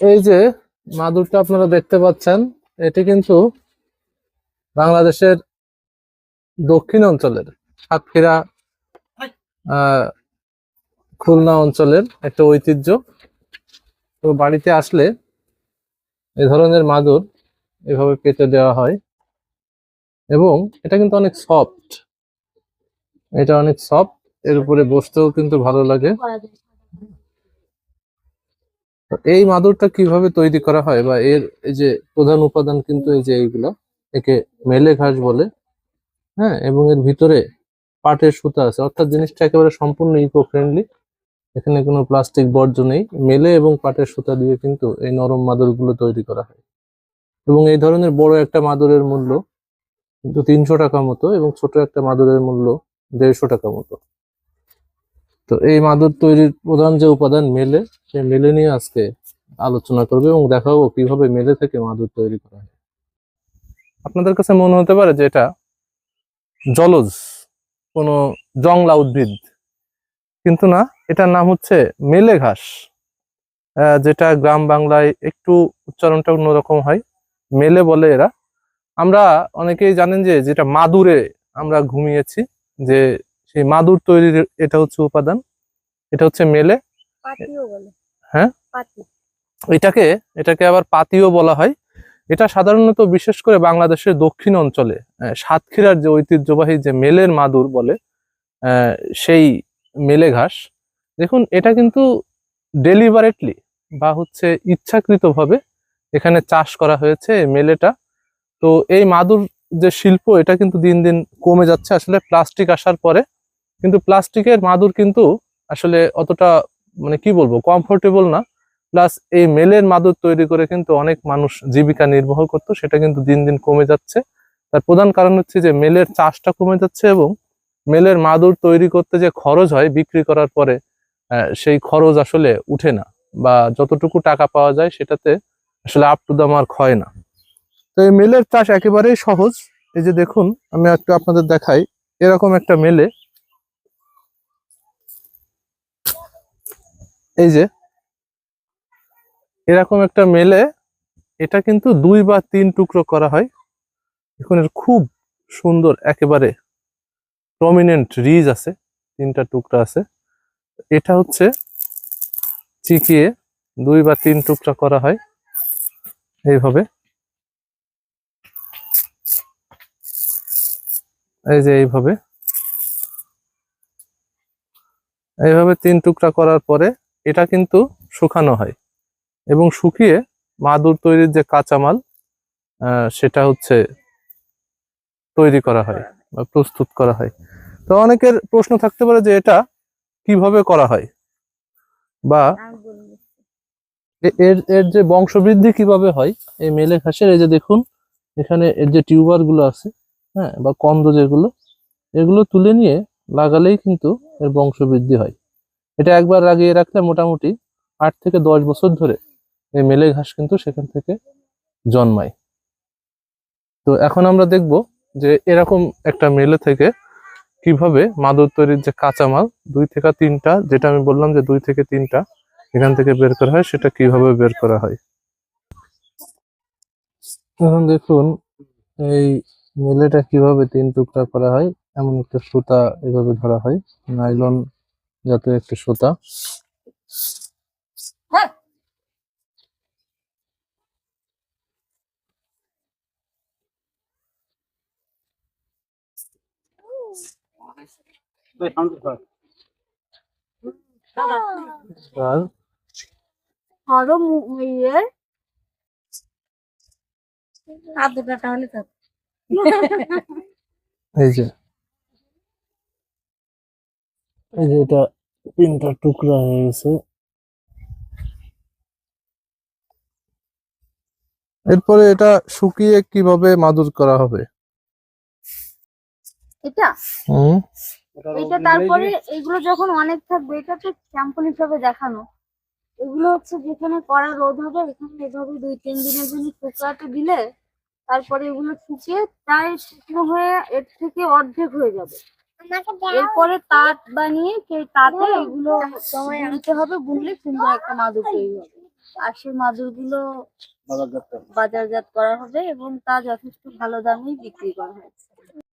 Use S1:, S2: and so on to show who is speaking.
S1: এই যে মাদুরটা আপনারা দেখতে পাচ্ছেন, এটি কিন্তু বাংলাদেশের দক্ষিণ অঞ্চলের সাতক্ষীরা খুলনা অঞ্চলের একটা ঐতিহ্য। তো বাড়িতে আসলে এ ধরনের মাদুর এভাবে পেতে দেওয়া হয় এবং এটা কিন্তু অনেক সফট। এটা অনেক সফট, এর উপরে বসতেও কিন্তু ভালো লাগে। এই মাদুরটা কীভাবে তৈরি করা হয় বা এর এই যে প্রধান উপাদান কিন্তু এই যে এইগুলা, একে মেলে ঘাস বলে হ্যাঁ এবং এর ভিতরে পাটের সুতা আছে। অর্থাৎ জিনিসটা একেবারে সম্পূর্ণ ইকো ফ্রেন্ডলি এখানে কোনো প্লাস্টিক বর্জ্য নেই। মেলে এবং পাটের সুতা দিয়ে কিন্তু এই নরম মাদুরগুলো তৈরি করা হয়। এবং এই ধরনের বড় একটা মাদুরের মূল্য কিন্তু তিনশো টাকা মতো এবং ছোট একটা মাদুরের মূল্য দেড়শো টাকা মতো। তো এই মাদুর তৈরির প্রধান যে উপাদান মেলে, সেই মেলে নিয়ে আজকে আলোচনা করবে এবং দেখাবো কীভাবে মেলে থেকে মাদুর তৈরি করা হয়। আপনাদের কাছে মনে হতে পারে যে এটা জলজ, কোনো জংলা উদ্ভিদ। কিন্তু না, এটার নাম হচ্ছে মেলে ঘাস যেটা গ্রাম বাংলায় একটু উচ্চারণটা অন্যরকম হয়, মেলে বলে এরা। আমরা অনেকেই জানেন যে যেটা মাদুরে আমরা ঘুমিয়েছি, যে সেই মাদুর তৈরির এটা হচ্ছে উপাদান। এটা হচ্ছে মেলে। হ্যাঁ? এটাকে এটাকে আবার পাতিও বলা হয়। এটা সাধারণত বিশেষ করে বাংলাদেশের দক্ষিণ অঞ্চলে সাতক্ষীরার যে ঐতিহ্যবাহী যে মেলের মাদুর বলে সেই মেলে ঘাস। দেখুন এটা কিন্তু ডেলিভারেটলি বা হচ্ছে ইচ্ছাকৃতভাবে এখানে চাষ করা হয়েছে মেলেটা। তো এই মাদুর যে শিল্প এটা কিন্তু দিন দিন কমে যাচ্ছে। আসলে প্লাস্টিক আসার পরে কিন্তু প্লাস্টিকের মাদুর কিন্তু আসলে অতটা মানে কি বলব কমফোর্টেবল না। প্লাস এই মেলের মাদুর তৈরি করে কিন্তু অনেক মানুষ জীবিকা নির্বাহ করতো, সেটা কিন্তু দিন দিন কমে যাচ্ছে। তার প্রধান কারণ হচ্ছে যে মেলের চাষটা কমে যাচ্ছে এবং মেলের মাদুর তৈরি করতে যে খরচ হয় বিক্রি করার পরে সেই খরচ আসলে উঠে না বা যতটুকু টাকা পাওয়া যায় সেটাতে আসলে আপ টু দা মার্ক হয় না। তো এই মেলের চাষ একেবারেই সহজ। এই যে দেখুন, আমি একটু আপনাদের দেখাই। এরকম একটা মেলে এই যে, এরকম একটা মেলে, এটা কিন্তু দুই বা তিন টুকরো করা হয়। এখন এর খুব সুন্দর, একেবারে প্রমিনেন্ট রিজ আছে, তিনটা টুকরা আছে। এটা হচ্ছে চিকিয়ে দুই বা তিন টুকরা করা হয়, এইভাবে। এই যে এইভাবে। এইভাবে তিন টুকরা করার পরে এটা কিন্তু শুকানো হয়। এবং শুকিয়ে মাদুর তৈরির যে কাঁচামাল সেটা হচ্ছে তৈরি করা হয় বা প্রস্তুত করা হয়। তো অনেকের প্রশ্ন থাকতে পারে যে এটা কীভাবে করা হয়? বা এর এর যে বংশবৃদ্ধি কীভাবে হয়? এই মেলে ঘাসের, এই যে দেখুন, এখানে এর যে টিউবারগুলো আছে হ্যাঁ বা কন্দ যেগুলো, এগুলো তুলে নিয়ে লাগালেই কিন্তু এর বংশবৃদ্ধি হয়। এটা একবার লাগিয়ে রাখলে মোটামুটি আট থেকে দশ বছর ধরে এই মেলে ঘাস কিন্তু সেখান থেকে জন্মায়। তো এখন আমরা দেখব যে এরকম একটা মেলে থেকে কীভাবে মাদুর তৈরির যে কাঁচামাল, দুই থেকে তিনটা, যেটা আমি বললাম যে দুই থেকে তিনটা এখান থেকে বের করা হয়, সেটা কীভাবে বের করা হয়? এখন দেখুন, এই মেলেটা কীভাবে তিন টুকরা করা হয়, এমন একটা সুতা এভাবে ধরা হয়, নাইলন জাতীয় একটা সুতা।
S2: আরও ইয়ের। তাহলে তো।
S1: এই যে। এই যে এটা তিনটা টুকরা হয়ে গেছে। এরপরে এটা শুকিয়ে কীভাবে মাদুর করা হবে?
S2: এটা?
S1: হুম।
S2: এটা তারপরে এগুলো যখন অনেক থাকবে এটা তো স্যাম্পল হিসাবে দেখানো। এগুলো হচ্ছে যেখানে কড়া রোদ হবে এখানে এভাবে দুই তিন দিনের জন্য শুকাতে দিলে তারপরে এগুলো শুকিয়ে প্রায় শুকনো হয়ে এর থেকে অর্ধেক হয়ে যাবে। এরপরে তাঁত বানিয়ে সেই তাঁতে এগুলো বুনতে হবে বুনলে সুন্দর একটা মাদুর তৈরি হবে। আর সেই মাদুরগুলো বাজারজাত করা হবে এবং তা যথেষ্ট ভালো দামেই বিক্রি করা হয়েছে।